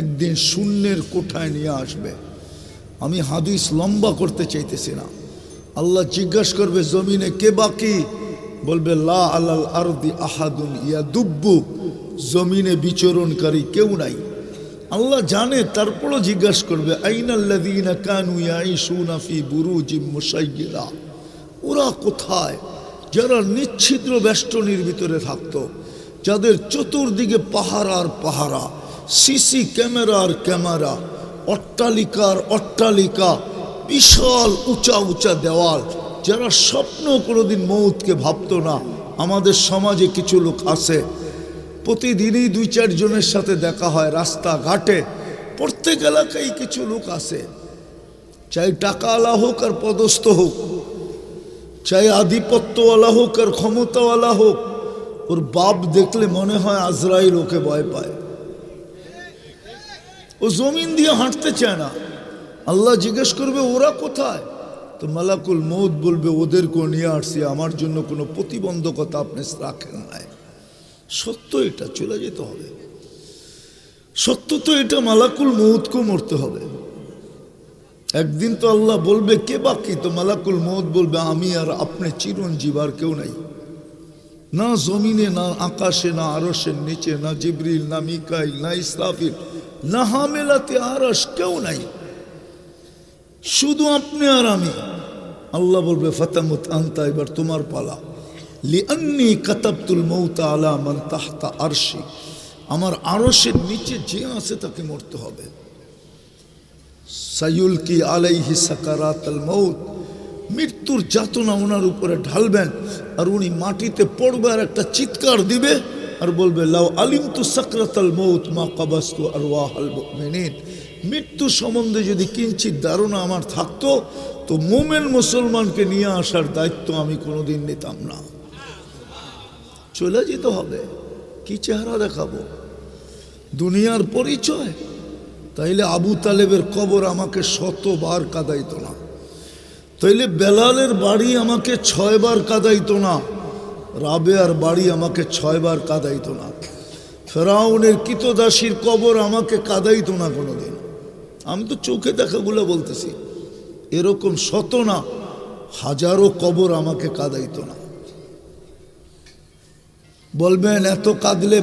একদিন শূন্যের কোঠায় নিয়ে আসবে। আমি হাদিস লম্বা করতে চাইতেছি না। আল্লাহ জিজ্ঞাসা করবে, জমিনে কে বাকি? বলবে, লা আলাল আরদি আহাদুন ইয়া দুব্বু জমিনে বিচরণকারী কেউ নাই। আল্লাহ জানে, তারপরও জিজ্ঞাসা করবে আইনাল্লাযীনা কানু ইয়াইশুনা ফি বুরুজিম মুসাইয়্যিরা ওরা কোথায়? যারা নিচ্ছিদ্র বেষ্টনীর ভিতরে থাকতো, যাদের চতুর্দিকে পাহারা আর পাহারা। সিসি ক্যামেরার ক্যামেরা, অট্টালিকার অট্টালিকা, বিশাল উঁচা উঁচা দেওয়াল। যারা স্বপ্ন কোনোদিন মৌতকে ভাবতো না, আমাদের সমাজে কিছু লোক আছে। প্রতিদিনই দুই চারজনের সাথে দেখা হয় রাস্তাঘাটে। প্রত্যেক এলাকায় কিছু লোক আছে। চাই টাকাওয়ালা হোক আর পদস্থ হোক, চাই আধিপত্যওয়ালা হোক আর ক্ষমতাওয়ালা হোক, ওর বাপ দেখলে মনে হয় আজরাই লোকে ভয় পায়। ও জমিন দিয়ে হাঁটতে চায় না। আল্লাহ জিজ্ঞেস করবে, ওরা কোথায়? তো মালাকুল মৌদ বলবে ওদেরকেও নিয়ে আসছি, আমার জন্য কোনো প্রতিবন্ধকতা আপনি রাখেন নাই। সত্য এটা, চলে যেতে হবে। সত্য তো এটা, মালাকুল মৌদকেও মরতে হবে। একদিন তো আল্লাহ বলবে, কে বাকি তো মালাকুল মৌদ বলবে, আমি আর আপনি চিরঞ্জীব আর কেউ নাই। না জমিনে, না আকাশে, না আরসের নিচে, না জিবরিল, না মিকাইল, না ইসরাফিল না হামেলাতে আরস কেউ নাই। শুধু আপনি আর আমি। আল্লাহ বলবে, ফতামুত আন্তা, এবার তোমার পালা। লিআন্নি কাতাবতুল মৌতা আলা মান তাহতা আরশি। আমার আরশের নিচে যে আছে তাকে মরতে হবে। সাইউল কি আলাইহি সাকারাত মৌত। মৃত্যুর যাতনা ওনার উপরে ঢালবেন, আর উনি মাটিতে পড়বে আর একটা চিৎকার দিবে। আর বলবে, লাউ আলিম তু সাকরাতাল মৌত মা কাবাস্তু আর ওয়াহাল মুমিনিন। মৃত্যু সম্বন্ধে যদি কিঞ্চিত ধারণা আমার থাকতো, তো মোমেন মুসলমানকে নিয়ে আসার দায়িত্ব আমি কোনোদিন নিতাম না। চলে যেতে হবে। কি চেহারা দেখাবো? দুনিয়ার পরিচয়? তাইলে আবু তালেবের কবর আমাকে শতবার কাদাইতো না। তাইলে বেলালের বাড়ি আমাকে ছয়বার কাদাইতো না। রাবেয়ার বাড়ি আমাকে ছয়বার কাদাইতো না। ফেরাউনের কিতদাসীর কবর আমাকে কাদাইতো না কোনোদিন। আমি তো চোখে দেখাগুলো বলতেছি, এরকম শত না, হাজারো কবর আমাকে কাদাইতো না। বলবেন, এত কাঁদলে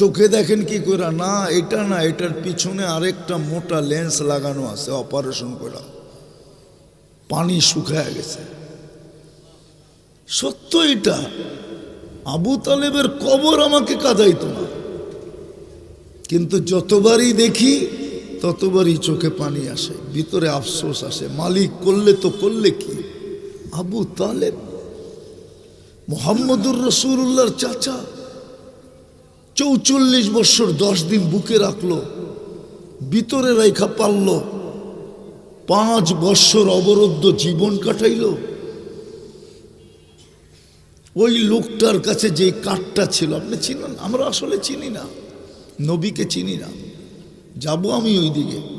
চোখে দেখেন কি করে না, এটা না, এটার পিছনে আরেকটা মোটা লেন্স লাগানো আছে, অপারেশন করা পানি শুকায় গেছে। সত্য এটা আবু তালেবের কবর আমাকে কাদাইতো না। কিন্তু যতবারই দেখি, ততবারই চোখে পানি আসে, ভিতরে আফসোস আসে, মালিক করলে তো করলে কি? আবু তালেব, মোহাম্মদুর রসুল্লাহর চাচা, চৌচল্লিশ বছর দশ দিন বুকে রাখল, ভিতরে রেখা পারল পাঁচ বৎসর অবরুদ্ধ জীবন কাটাইল ওই লোকটার কাছে যে কাঠটা ছিল, আপনি চিনেন? আমরা আসলে চিনি না। নবীকে চিনি না। যাব আমি ওই দিকে